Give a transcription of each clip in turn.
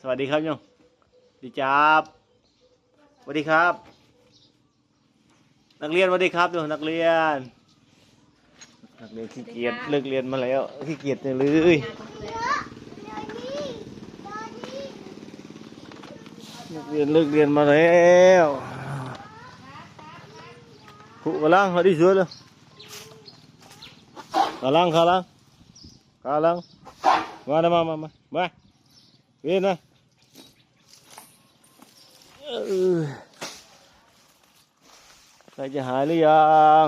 สวัสดีครับโยมดีจับสวัสดีครับ นักเรียนสวัสดีครับโยมนักเรียน นักเรียนขี้เกียจเลิกเรียนมาแล้วขี้เกียจจังเลยนักเรียนเลิกเรียนมาแล้วผู้กำลังเขาดีสวยเลยกำลังกำลังกำลังมาเด้อมามามามาเวียนนะเออ ใครจะหายหรือยัง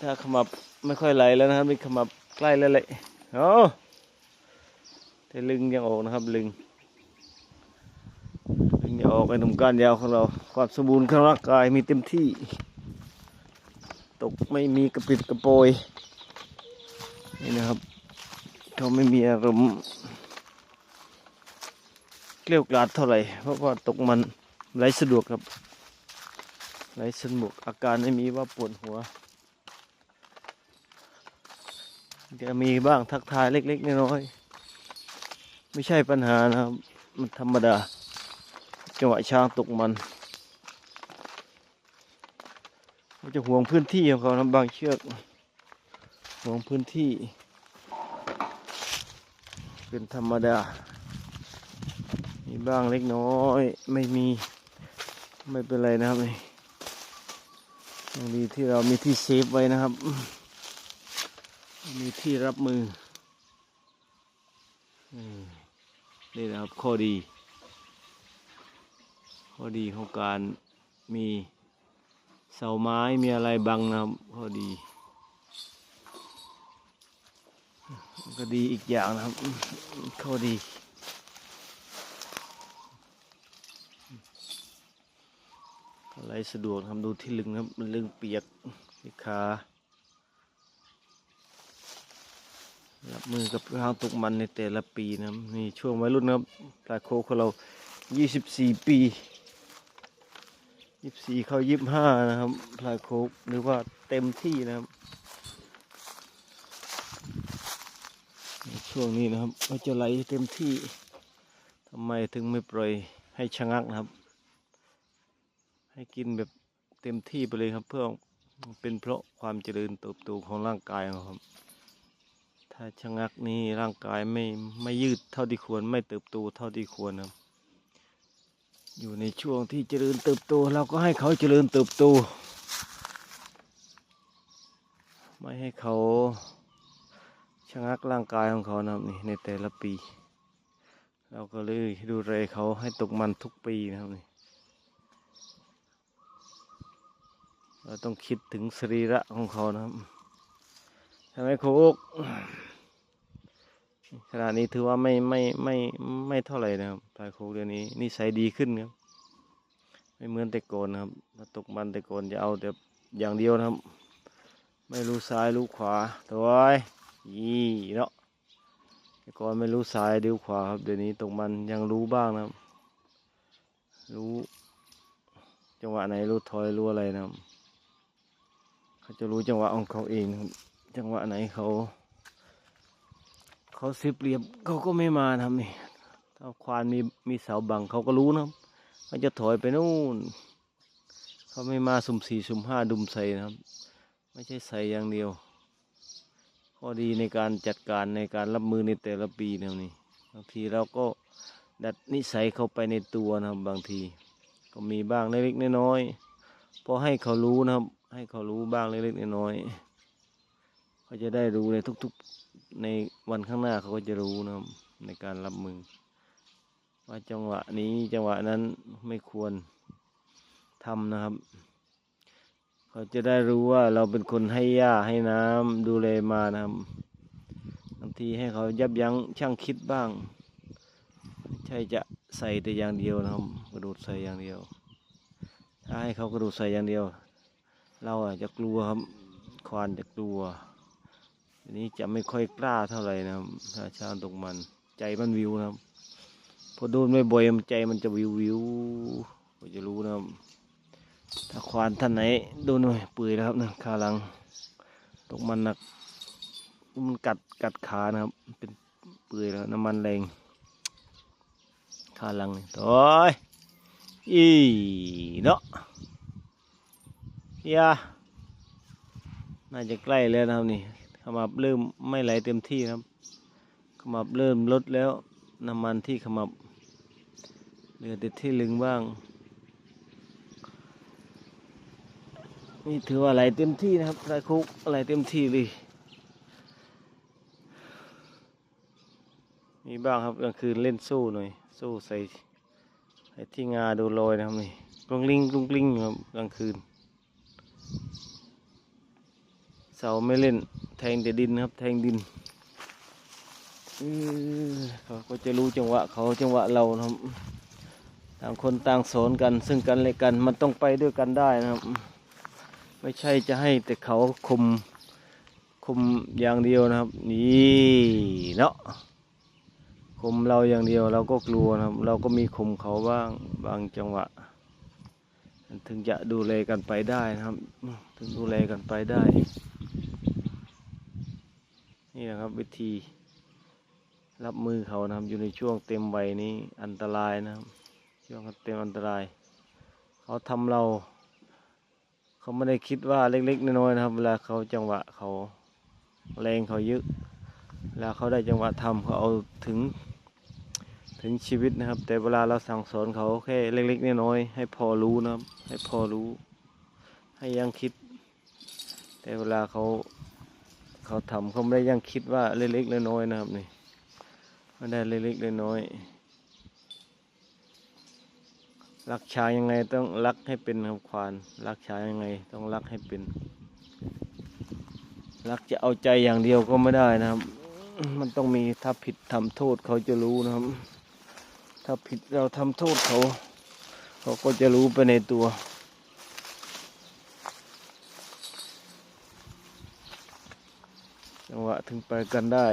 ถ้าขมับไม่ค่อยไหลแล้วนะครับนี่ขมับใกล้แล้วเลยโอ้แต่ลึงยังออกนะครับลึงลึงยังออกไอ้หนุ่มก้านยาวของเรา ความสมบูรณ์ของร่างกายมีเต็มที่ ตกไม่มีกระปิดกระโปยนี่นะครับเขาไม่มีอารมณ์ เกลี้ยวกล่อดเท่าไหร่ เพราะว่าตกมันไหลสะดวกครับไหลสะดวกอาการไม่มีว่าปวดหัวจะมีบ้างทักทายเล็ก ๆน้อยๆไม่ใช่ปัญหานะครับ มันธรรมดา จังหวะช้างตกมันเขาจะห่วงพื้นที่ของเขานะบางเชือกห่วงพื้นที่ เป็นธรรมดา บ้างเล็กน้อย ไม่มีไม่เป็นไรนะครับนี่ยังดีที่เรามีที่เซฟไว้นะครับ มีที่รับมือนี่นะครับข้อดี ข้อดีของการมีเสาไม้มีอะไรบังนะครับข้อดีก็ดีอีกอย่างนะครับข้อดี อะไรสะดวกทำดูที่ลึงครับมันลึงเปียกที่ขารับมือกับทางตกมันในแต่ละปีนะครับนี่ช่วงวัยรุ่นนะครับปลายโคกของเรา 24 ปี 24 เข้า 25 นะครับปลายโคกหรือว่าเต็มที่นะครับช่วงนี้นะครับก็จะไหลเต็มที่ทำไมถึงไม่ปล่อยให้ชะงักนะครับ ให้กินแบบเต็มที่ไปเลยครับ เพื่อเป็นเพราะความเจริญเติบโตของร่างกายของเราครับ ถ้าชะงักนี่ร่างกายไม่ไม่ยืดเท่าที่ควร ไม่เติบโตเท่าที่ควรครับ อยู่ในช่วงที่เจริญเติบโตเราก็ให้เขาเจริญเติบโต ไม่ให้เขาชะงักร่างกายของเขานะครับนี่ในแต่ละปี เราก็เลยดูแลเขาให้ตกมันทุกปีนะครับนี่ เราต้องคิดถึงสรีระของเขานะครับใช่ไหมโคกขณะนี้ถือว่าไม่ไม่ไม่ไม่เท่าไหร่นะครับพายโคกเดี๋ยวนี้นิสัยดีขึ้นครับ ไม่เหมือนแต่ก่อนนะครับถ้าตกมันแต่ก่อนจะเอาแต่อย่างเดียวนะครับ ไม่รู้ซ้ายรู้ขวาตัวไอยี่เนาะแต่ก่อนไม่รู้ซ้ายรู้ขวาครับเดี๋ยวนี้ตกมันยังรู้บ้างนะครับ รู้ จังหวะไหนรู้ถอยรู้อะไรนะครับ เขาจะรู้จังหวะของเขาเองครับจังหวะไหนเขาเขาเสียเรียบเขาก็ไม่มานะครับนี่ถ้าควานมีมีเสาบังเขาก็รู้นะครับเขาจะถอยไปนู่น เขาไม่มาสุ่มสี่สุ่มห้าดุมใส่นะครับ ไม่ใช่ใส่อย่างเดียว ข้อดีในการจัดการในการรับมือในแต่ละปีนะครับนี่บางทีเราก็ดัดนิสัยเข้าไปในตัวนะครับบางที ก็มีบ้างเล็กๆน้อยๆพอให้เขารู้นะครับ ให้เขารู้บ้างเล็กๆน้อยๆเขาจะได้รู้ในทุกๆในวันข้างหน้าเขาก็จะรู้นะครับในการรับมือ ว่าจังหวะนี้จังหวะนั้นไม่ควรทำนะครับ เขาจะได้รู้ว่าเราเป็นคนให้หญ้าให้น้ำดูแลมานะครับบางทีให้เขายับยั้งช่างคิดบ้างไม่ใช่จะใส่แต่อย่างเดียวนะครับ กระโดดใส่อย่างเดียว ถ้าให้เขากระโดดใส่อย่างเดียว เราอาจจะกลัวครับควานจะกลัวทีนี้จะไม่ค่อยกล้าเท่าไหร่นะครับถ้าช้างตกมันใจมันวิวนะครับพอโดนบ่อยมันใจมันจะวิววิวก็จะรู้นะครับ ถ้าควานท่านไหนโดนหน่อยเปื่อยแล้วครับนะขาหลังตกมันหนักมันกัดกัดขานะครับ เป็นเปื่อยแล้วน้ำมันแรงขาหลังนี่โอ้ยอีเนาะ ยาน่าจะใกล้แล้วนะครับนี่ขมับเริ่มไม่ไหลเต็มที่นะครับ ขมับเริ่มลดแล้วน้ำมันที่ขมับเหลือแต่ที่ลึงบ้าง นี่ถือว่าไหลเต็มที่นะครับไรคุกไหลเต็มที่เลยมีบ้างครับกลางคืนเล่นสู้หน่อย สู้ใส่ใส่ที่งาดูลอยนะครับนี่กรุงลิงกรุงลิงอยู่ครับกลางคืน เสาไม่เล่นแทงแต่ดินนะครับ แทงดินเขาก็จะรู้จังหวะเขาจังหวะเรานะครับต่างคนต่างสอนกัน ซึ่งกันและกันมันต้องไปด้วยกันได้นะครับ ไม่ใช่จะให้แต่เขาคุมคุมอย่างเดียวนะครับ นี่เนาะข่มเราอย่างเดียวเราก็กลัวนะครับ เราก็มีข่มเขาบ้างบางจังหวะ ถึงจะดูแลกันไปได้นะครับ ถึงดูแลกันไปได้ นี่นะครับวิธี รับมือเขานะครับ อยู่ในช่วงเต็มวัยนี้อันตรายนะครับ ช่วงเต็มอันตราย เขาทำเรา เขาไม่ได้คิดว่าเล็กๆน้อยๆนะครับ เวลาเขาจังหวะเขาแรงเขายอะเวลาเขาได้จังหวะทำเขาเอาถึงถึงชีวิตนะครับ แต่เวลาเราสั่งสอนเขาแค่เล็กๆน้อยๆให้พอรู้นะครับ ให้พอรู้ ให้ยังคิด แต่เวลาเขา เขาทำเขาไม่ได้ยังคิดว่าเล็กๆน้อยๆนะครับนี่ไม่ได้เล็กๆน้อยๆรักชายยังไงต้องรักให้เป็นครับควานรักชายยังไง ต้องรักให้เป็น รักจะเอาใจอย่างเดียวก็ไม่ได้นะครับ มันต้องมีถ้าผิดทำโทษเขาจะรู้นะครับ ถ้าผิดเราทำโทษเขา เขาก็จะรู้ไปในตัว จังหวะถึงไปกันได้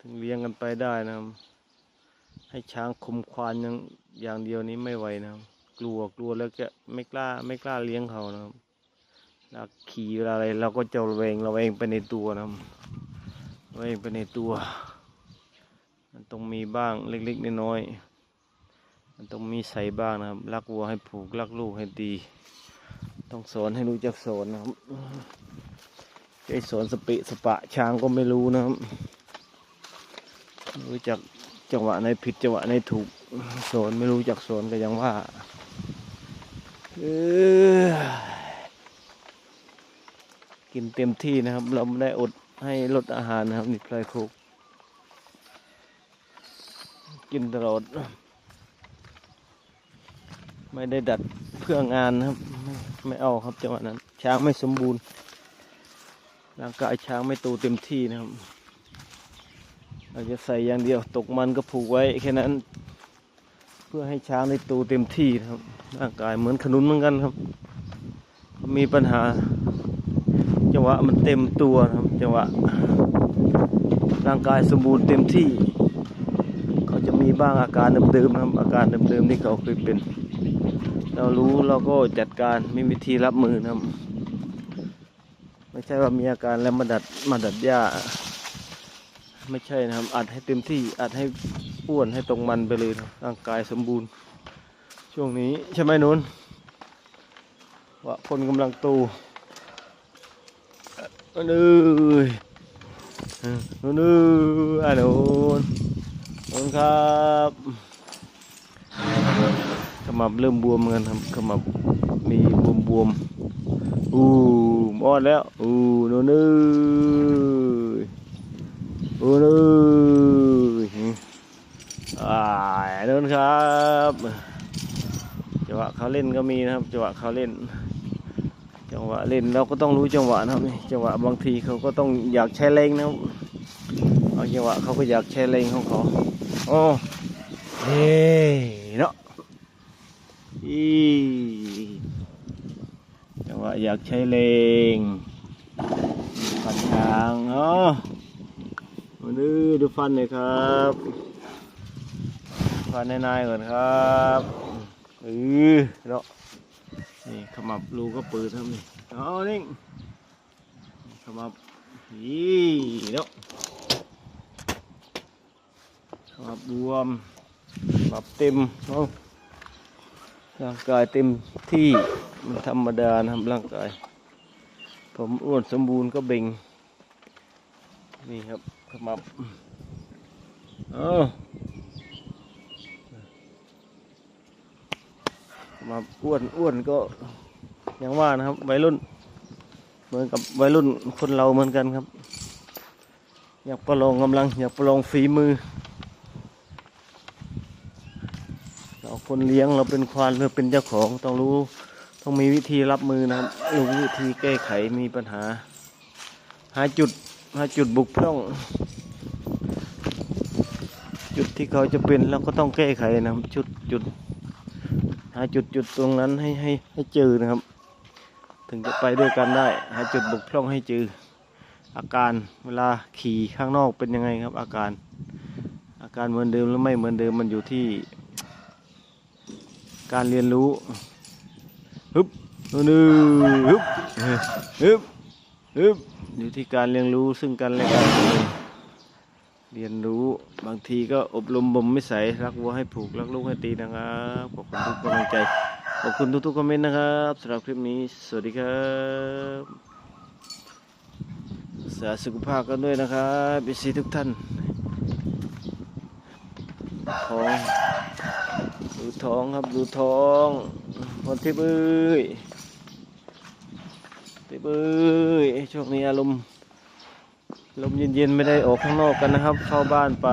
ถึงเลี้ยงกันไปได้นะครับ ให้ช้างคุมควานอย่างอย่างเดียวนี้ไม่ไหวนะครับ กลัวกลัวแล้วจะไม่กล้าไม่กล้าเลี้ยงเขานะครับเราขี่อะไรเราก็จะระแวงเระแวงไปในตัวนะครับระแวงไปในตัว มันต้องมีบ้างเล็กๆน้อยๆมันต้องมีใส่บ้างนะครับรักวัวให้ผูกรักลูกให้ดี ต้องสอนให้รู้จักสอนนะครับ ไอ้สอนสเปะสปะช้างก็ไม่รู้นะครับรู้จักจังหวะไหนผิดจังหวะไหนถูกสอนไม่รู้จักสอนก็ยังว่าออกินเต็มที่นะครับ เราไม่ได้อดให้ลดอาหารนะครับนี่พลายโคกกินตลอด ไม่ได้ดัดเพื่องานนะครับไม่ไม่เอาครับจังหวะนั้น ช้างไม่สมบูรณ์ ร่างกายช้างไม่โตเต็มที่นะครับเราจะใส่อย่างเดียวตกมันก็ผูกไว้แค่นั้น เพื่อให้ช้างได้โตเต็มที่นะครับ ร่างกายเหมือนขนุนเหมือนกันครับ มีปัญหา จังหวะมันเต็มตัวนะครับ จังหวะ ร่างกายสมบูรณ์เต็มที่ เขาจะมีบ้างอาการเดิมๆนะครับ อาการเดิมๆที่เขาเคยเป็น เรารู้เราก็จัดการมีวิธีรับมือนะครับ ไม่ใช่ว่ามีอาการแล้วมาดัดมาดัดหญ้า ไม่ใช่นะครับ อัดให้เต็มที่อัดให้อ้วนให้ตรงมันไปเลยร่างกายสมบูรณ์ ช่วงนี้ใช่ไหมนุนวะพลกำลังโตูอันเอ้ยนุนเอ้ยอันนุนนุนครับขมับเริ่มบวมเหมือนกันครับขมับมีบวมบวมอู้ มอดแล้วอู้นุนเอ้ยโอ้อ่าเดินครับจังหวะเขาเล่นก็มีนะครับจังหวะเขาเล่น จังหวะเล่นเราก็ต้องรู้จังหวะนะครับจังหวะบางทีเขาก็ต้องอยากใช้แรงนะครับบาจังหวะเขาก็อยากใช้แรงของเขาโอ้เฮ้เนาะอีจังห วะอยากใช้แรงปันทางเนาะมาดูดูฟันหน่อยครับ ฟันนายๆก่อนครับเออเนาะนี่ขมับรูก็เปิดครับนี่เอานิ่งขมับนี่เนาะขมับบวมปรับเต็มเอาะร่างกายเต็มที่ ธรรมดานะครับร่างกาย ผมอ้วนสมบูรณ์ก็เบ่ง นี่ครับขมับเอามับอ้วนอ้วนก็ย่างว่านะครับวัยรุ่น เหมือนกับวัยรุ่นคนเราเหมือนกันครับ อยากประลองกำลัง อยากประลองฝีมือ เราคนเลี้ยงเราเป็นควานเราเป็นเจ้าของต้องรู้ ต้องมีวิธีรับมือนะครับรู้วิธีแก้ไขมีปัญหา หาจุดหาจุดบุกพร่อง จุดที่เขาจะเป็นเราก็ต้องแก้ไขนะครับจุดจุดหาจุดจุดตรงนั้นให้ให้ให้เจอนะครับ ถึงจะไปด้วยกันได้ หาจุดบุกพร่องให้เจออาการเวลาขี่ข้างนอกเป็นยังไงครับ อาการ อาการเหมือนเดิมหรือไม่เหมือนเดิมมันอยู่ที่ การเรียนรู้ ฮึบนู่นฮึบฮึบฮึบอยู่ที่การเรียนรู้ซึ่งกันและกันเลยเรียนรู้บางทีก็อบรมบ่มนิสัยรักวัวให้ผูกรักลูกให้ตีนะครับขอบคุณทุกกำลังใจขอบคุณทุกๆคอมเมนต์นะครับสำหรับคลิปนี้สวัสดีครับรักษาสุขภาพกันด้วยนะครับบิซีทุกท่านท้องดูท้องครับดูท้อง วันที่เอ้ยที่เอ้ยช่วงนี้อารมณ์ลมเย็นๆไม่ได้ออกข้างนอกกันนะครับ เข้าบ้านไป